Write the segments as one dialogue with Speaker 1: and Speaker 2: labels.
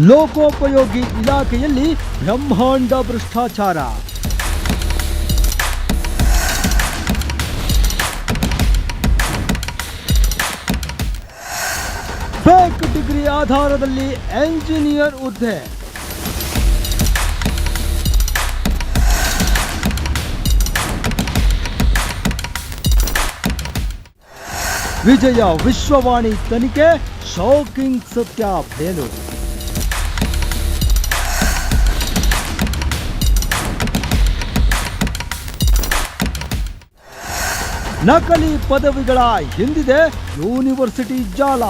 Speaker 1: ಲೋಕೋಪಯೋಗಿ ಇಲಾಖೆಯಲ್ಲಿ ಬ್ರಹ್ಮಾಂಡ ಭ್ರಷ್ಟಾಚಾರ. ಫೇಕ್ ಡಿಗ್ರಿ ಆಧಾರದಲ್ಲಿ ಎಂಜಿನಿಯರ್ ಹುದ್ದೆ. ವಿಜಯ ವಿಶ್ವವಾಣಿ ತನಿಖೆ ಶಾಕಿಂಗ್ ಸತ್ಯ ಬೇಲು ನಕಲಿ ಪದವಿಗಳ ಹಿಂದಿದೆ ಯೂನಿವರ್ಸಿಟಿ ಜಾಲ.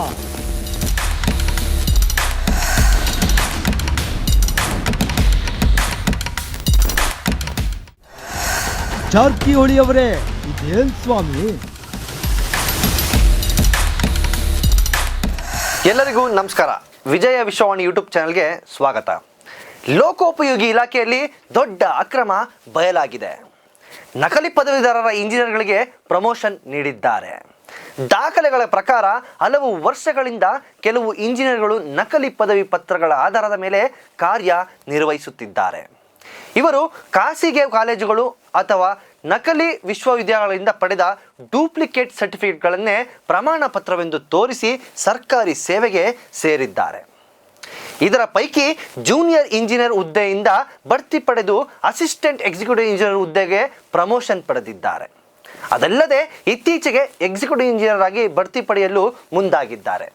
Speaker 1: ಜಾರಕಿಹೊಳಿಯವರೇ ಇದೇನ್ ಸ್ವಾಮಿ?
Speaker 2: ಎಲ್ಲರಿಗೂ ನಮಸ್ಕಾರ. ವಿಜಯ ವಿಶ್ವವಾಣಿ ಯೂಟ್ಯೂಬ್ ಚಾನೆಲ್ಗೆ ಸ್ವಾಗತ. ಲೋಕೋಪಯೋಗಿ ಇಲಾಖೆಯಲ್ಲಿ ದೊಡ್ಡ ಅಕ್ರಮ ಬಯಲಾಗಿದೆ. ನಕಲಿ ಪದವೀಧರರ ಇಂಜಿನಿಯರ್ಗಳಿಗೆ ಪ್ರಮೋಷನ್ ನೀಡಿದ್ದಾರೆ. ದಾಖಲೆಗಳ ಪ್ರಕಾರ ಹಲವು ವರ್ಷಗಳಿಂದ ಕೆಲವು ಇಂಜಿನಿಯರ್ಗಳು ನಕಲಿ ಪದವಿ ಪತ್ರಗಳ ಆಧಾರದ ಮೇಲೆ ಕಾರ್ಯ ನಿರ್ವಹಿಸುತ್ತಿದ್ದಾರೆ. ಇವರು ಖಾಸಗಿ ಕಾಲೇಜುಗಳು ಅಥವಾ ನಕಲಿ ವಿಶ್ವವಿದ್ಯಾಲಯಗಳಿಂದ ಪಡೆದ ಡೂಪ್ಲಿಕೇಟ್ ಸರ್ಟಿಫಿಕೇಟ್ಗಳನ್ನೇ ಪ್ರಮಾಣ ಪತ್ರವೆಂದು ತೋರಿಸಿ ಸರ್ಕಾರಿ ಸೇವೆಗೆ ಸೇರಿದ್ದಾರೆ. ಇದರ ಪೈಕಿ ಜೂನಿಯರ್ ಇಂಜಿನಿಯರ್ ಹುದ್ದೆಯಿಂದ ಬಡ್ತಿ ಪಡೆದು ಅಸಿಸ್ಟೆಂಟ್ ಎಕ್ಸಿಕ್ಯೂಟಿವ್ ಇಂಜಿನಿಯರ್ ಹುದ್ದೆಗೆ ಪ್ರಮೋಷನ್ ಪಡೆದಿದ್ದಾರೆ. ಅದಲ್ಲದೆ ಇತ್ತೀಚೆಗೆ ಎಕ್ಸಿಕ್ಯೂಟಿವ್ ಇಂಜಿನಿಯರ್ ಆಗಿ ಬಡ್ತಿ ಪಡೆಯಲು ಮುಂದಾಗಿದ್ದಾರೆ.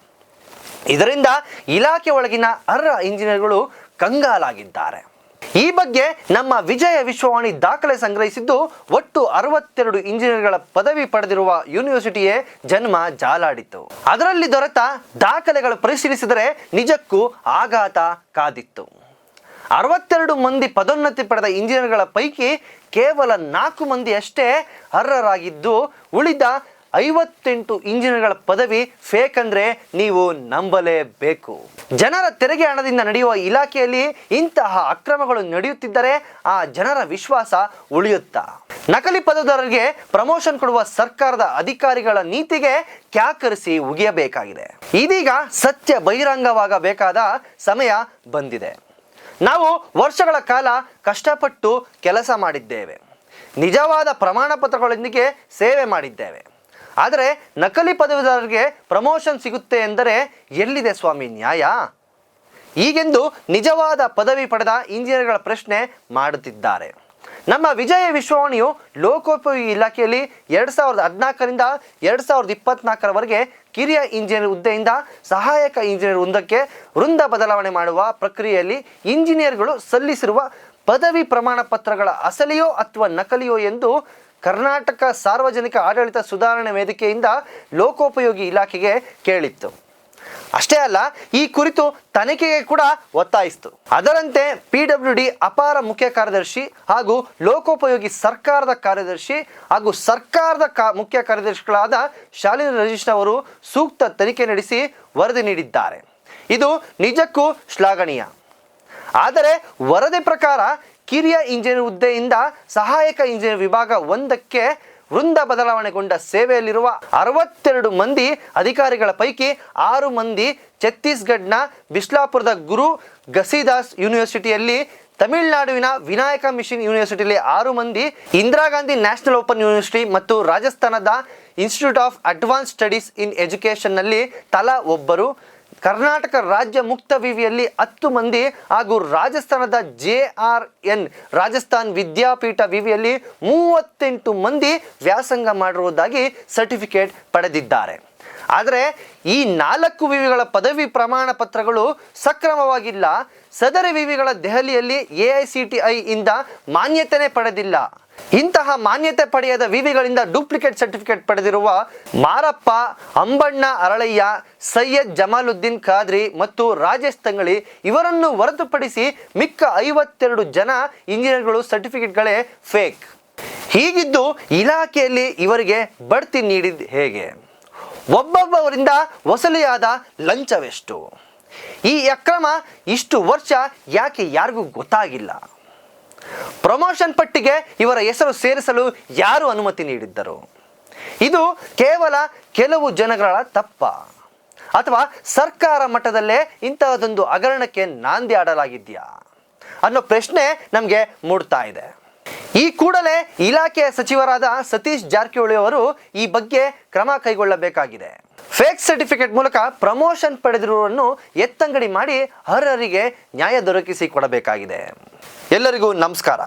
Speaker 2: ಇದರಿಂದ ಇಲಾಖೆ ಒಳಗಿನ ಅರ್ಹ ಇಂಜಿನಿಯರ್ಗಳು ಕಂಗಾಲಾಗಿದ್ದಾರೆ. ಈ ಬಗ್ಗೆ ನಮ್ಮ ವಿಜಯ ವಿಶ್ವವಾಣಿ ದಾಖಲೆ ಸಂಗ್ರಹಿಸಿದ್ದು ಒಟ್ಟು ಅರವತ್ತೆರಡು ಇಂಜಿನಿಯರ್ಗಳ ಪದವಿ ಪಡೆದಿರುವ ಯೂನಿವರ್ಸಿಟಿಯೇ ಜನ್ಮ ಜಾಲಾಡಿತ್ತು. ಅದರಲ್ಲಿ ದೊರೆತ ದಾಖಲೆಗಳು ಪರಿಶೀಲಿಸಿದರೆ ನಿಜಕ್ಕೂ ಆಘಾತ ಕಾದಿತ್ತು. ಅರವತ್ತೆರಡು ಮಂದಿ ಪದೋನ್ನತಿ ಪಡೆದ ಇಂಜಿನಿಯರ್ಗಳ ಪೈಕಿ ಕೇವಲ ನಾಲ್ಕು ಮಂದಿ ಅಷ್ಟೇ ಅರ್ಹರಾಗಿದ್ದು, ಉಳಿದ ಐವತ್ತೆಂಟು ಇಂಜಿನಿಯರ್ಗಳ ಪದವಿ ಫೇಕ್ ಅಂದ್ರೆ ನೀವು ನಂಬಲೇಬೇಕು. ಜನರ ತೆರಿಗೆ ಹಣದಿಂದ ನಡೆಯುವ ಇಲಾಖೆಯಲ್ಲಿ ಇಂತಹ ಅಕ್ರಮಗಳು ನಡೆಯುತ್ತಿದ್ದರೆ ಆ ಜನರ ವಿಶ್ವಾಸ ಉಳಿಯುತ್ತಾ? ನಕಲಿ ಪದವೀಧರರಿಗೆ ಪ್ರಮೋಷನ್ ಕೊಡುವ ಸರ್ಕಾರದ ಅಧಿಕಾರಿಗಳ ನೀತಿಗೆ ಕ್ಯಾಕರಿಸಿ ಉಗಿಯಬೇಕಾಗಿದೆ. ಇದೀಗ ಸತ್ಯ ಬಹಿರಂಗವಾಗಬೇಕಾದ ಸಮಯ ಬಂದಿದೆ. ನಾವು ವರ್ಷಗಳ ಕಾಲ ಕಷ್ಟಪಟ್ಟು ಕೆಲಸ ಮಾಡಿದ್ದೇವೆ. ನಿಜವಾದ ಪ್ರಮಾಣ ಪತ್ರಗಳೊಂದಿಗೆ ಸೇವೆ ಮಾಡಿದ್ದೇವೆ. ಆದರೆ ನಕಲಿ ಪದವಿದಾರರಿಗೆ ಪ್ರಮೋಷನ್ ಸಿಗುತ್ತೆ ಎಂದರೆ ಎಲ್ಲಿದೆ ಸ್ವಾಮಿ ನ್ಯಾಯ? ಈಗೆಂದು ನಿಜವಾದ ಪದವಿ ಪಡೆದ ಇಂಜಿನಿಯರ್ಗಳ ಪ್ರಶ್ನೆ ಮಾಡುತ್ತಿದ್ದಾರೆ. ನಮ್ಮ ವಿಜಯ ವಿಶ್ವವಾಣಿಯು ಲೋಕೋಪಯೋಗಿ ಇಲಾಖೆಯಲ್ಲಿ ಎರಡು ಸಾವಿರದ ಹದಿನಾಲ್ಕರಿಂದ ಎರಡು ಸಾವಿರದ ಇಪ್ಪತ್ನಾಲ್ಕರವರೆಗೆ ಕಿರಿಯ ಇಂಜಿನಿಯರ್ ಹುದ್ದೆಯಿಂದ ಸಹಾಯಕ ಇಂಜಿನಿಯರ್ ಹುದ್ದಕ್ಕೆ ವೃಂದ ಬದಲಾವಣೆ ಮಾಡುವ ಪ್ರಕ್ರಿಯೆಯಲ್ಲಿ ಇಂಜಿನಿಯರ್ಗಳು ಸಲ್ಲಿಸಿರುವ ಪದವಿ ಪ್ರಮಾಣ ಪತ್ರಗಳ ಅಸಲಿಯೋ ಅಥವಾ ನಕಲಿಯೋ ಎಂದು ಕರ್ನಾಟಕ ಸಾರ್ವಜನಿಕ ಆಡಳಿತ ಸುಧಾರಣೆ ವೇದಿಕೆಯಿಂದ ಲೋಕೋಪಯೋಗಿ ಇಲಾಖೆಗೆ ಕೇಳಿತ್ತು. ಅಷ್ಟೇ ಅಲ್ಲ, ಈ ಕುರಿತು ತನಿಖೆಗೆ ಕೂಡ ಒತ್ತಾಯಿಸಿತು. ಅದರಂತೆ ಪಿ ಡಬ್ಲ್ಯೂ ಡಿ ಅಪಾರ ಮುಖ್ಯ ಕಾರ್ಯದರ್ಶಿ ಹಾಗೂ ಲೋಕೋಪಯೋಗಿ ಸರ್ಕಾರದ ಕಾರ್ಯದರ್ಶಿ ಹಾಗೂ ಸರ್ಕಾರದ ಕಾ, ಮುಖ್ಯ ಕಾರ್ಯದರ್ಶಿಗಳಾದ ಶಾಲಿನಿ ರಜೀಶ್ ಅವರು ಸೂಕ್ತ ತನಿಖೆ ನಡೆಸಿ ವರದಿ ನೀಡಿದ್ದಾರೆ. ಇದು ನಿಜಕ್ಕೂ ಶ್ಲಾಘನೀಯ. ಆದರೆ ವರದಿ ಪ್ರಕಾರ ಕಿರಿಯ ಇಂಜಿನಿಯರ್ ಹುದ್ದೆಯಿಂದ ಸಹಾಯಕ ಇಂಜಿನಿಯರ್ ವಿಭಾಗ ಒಂದಕ್ಕೆ ವೃಂದ ಬದಲಾವಣೆಗೊಂಡ ಸೇವೆಯಲ್ಲಿರುವ ಅರವತ್ತೆರಡು ಮಂದಿ ಅಧಿಕಾರಿಗಳ ಪೈಕಿ ಆರು ಮಂದಿ ಛತ್ತೀಸ್ಗಢನ ಬಿಸ್ಲಾಪುರದ ಗುರು ಗಸಿದಾಸ್ ಯೂನಿವರ್ಸಿಟಿಯಲ್ಲಿ ತಮಿಳುನಾಡುವಿನ ವಿನಾಯಕ ಮಿಷನ್ ಯೂನಿವರ್ಸಿಟಿಯಲ್ಲಿ ಆರು ಮಂದಿ, Indira Gandhi national open university ಮತ್ತು ರಾಜಸ್ಥಾನದ institute of advance studies in ಎಜುಕೇಷನ್ನಲ್ಲಿ ತಲಾ ಒಬ್ಬರು. ಕರ್ನಾಟಕ ರಾಜ್ಯ ಮುಕ್ತ ವಿವಿಯಲ್ಲಿ ಹತ್ತು ಮಂದಿ ಹಾಗೂ ರಾಜಸ್ಥಾನದ J R N, Rajasthan Vidyapeeth ವಿವಿಯಲ್ಲಿ ಮೂವತ್ತೆಂಟು ಮಂದಿ ವ್ಯಾಸಂಗ ಮಾಡಿರುವುದಾಗಿ ಸರ್ಟಿಫಿಕೇಟ್ ಪಡೆದಿದ್ದಾರೆ. ಆದರೆ ಈ ನಾಲ್ಕು ವಿವಿಗಳ ಪದವಿ ಪ್ರಮಾಣ ಪತ್ರಗಳು ಸಕ್ರಮವಾಗಿಲ್ಲ. ಸದರಿ ವಿವಿಗಳ ದೆಹಲಿಯಲ್ಲಿ A I C T I ಇಂದ ಮಾನ್ಯತೆನೇ ಪಡೆದಿಲ್ಲ. ಇಂತಹ ಮಾನ್ಯತೆ ಪಡೆಯದ ವಿವಿಗಳಿಂದ ಡೂಪ್ಲಿಕೇಟ್ ಸರ್ಟಿಫಿಕೇಟ್ ಪಡೆದಿರುವ ಮಾರಪ್ಪ, ಅಂಬಣ್ಣ, ಅರಳಯ್ಯ, ಸೈಯದ್ ಜಮಾಲುದ್ದೀನ್ ಖಾದ್ರಿ ಮತ್ತು ರಾಜೇಶ್ ತಂಗಳಿ ಇವರನ್ನು ಹೊರತುಪಡಿಸಿ ಮಿಕ್ಕ ಐವತ್ತೆರಡು ಜನ ಇಂಜಿನಿಯರ್ಗಳು ಸರ್ಟಿಫಿಕೇಟ್ಗಳೇ ಫೇಕ್. ಹೀಗಿದ್ದು ಇಲಾಖೆಯಲ್ಲಿ ಇವರಿಗೆ ಬಡ್ತಿ ನೀಡಿದ್ದು ಹೇಗೆ? ಒಬ್ಬೊಬ್ಬವರಿಂದ ವಸೂಲಿಯಾದ ಲಂಚವೆಷ್ಟು? ಈ ಅಕ್ರಮ ಇಷ್ಟು ವರ್ಷ ಯಾಕೆ ಯಾರಿಗೂ ಗೊತ್ತಾಗಿಲ್ಲ? ಪ್ರಮೋಷನ್ ಪಟ್ಟಿಗೆ ಇವರ ಹೆಸರು ಸೇರಿಸಲು ಯಾರು ಅನುಮತಿ ನೀಡಿದ್ದರು? ಇದು ಕೇವಲ ಕೆಲವು ಜನಗಳ ತಪ್ಪ. ಅಥವಾ ಸರ್ಕಾರ ಮಟ್ಟದಲ್ಲೇ ಇಂತಹದೊಂದು ಹಗರಣಕ್ಕೆ ನಾಂದಿ ಆಡಲಾಗಿದೆಯಾ? ಅನ್ನೋ ಪ್ರಶ್ನೆ ನಮಗೆ ಮೂಡ್ತಾ ಇದೆ. ಈ ಕೂಡಲೇ ಇಲಾಖೆಯ ಸಚಿವರಾದ ಸತೀಶ್ ಜಾರಕಿಹೊಳಿ ಅವರು ಈ ಬಗ್ಗೆ ಕ್ರಮ ಕೈಗೊಳ್ಳಬೇಕಾಗಿದೆ. ಫೇಕ್ ಸರ್ಟಿಫಿಕೇಟ್ ಮೂಲಕ ಪ್ರಮೋಷನ್ ಪಡೆದಿರುವವರನ್ನು ಎತ್ತಂಗಡಿ ಮಾಡಿ ಅರ್ಹರಿಗೆ ನ್ಯಾಯ ದೊರಕಿಸಿ ಕೊಡಬೇಕಾಗಿದೆ. ಎಲ್ಲರಿಗೂ ನಮಸ್ಕಾರ.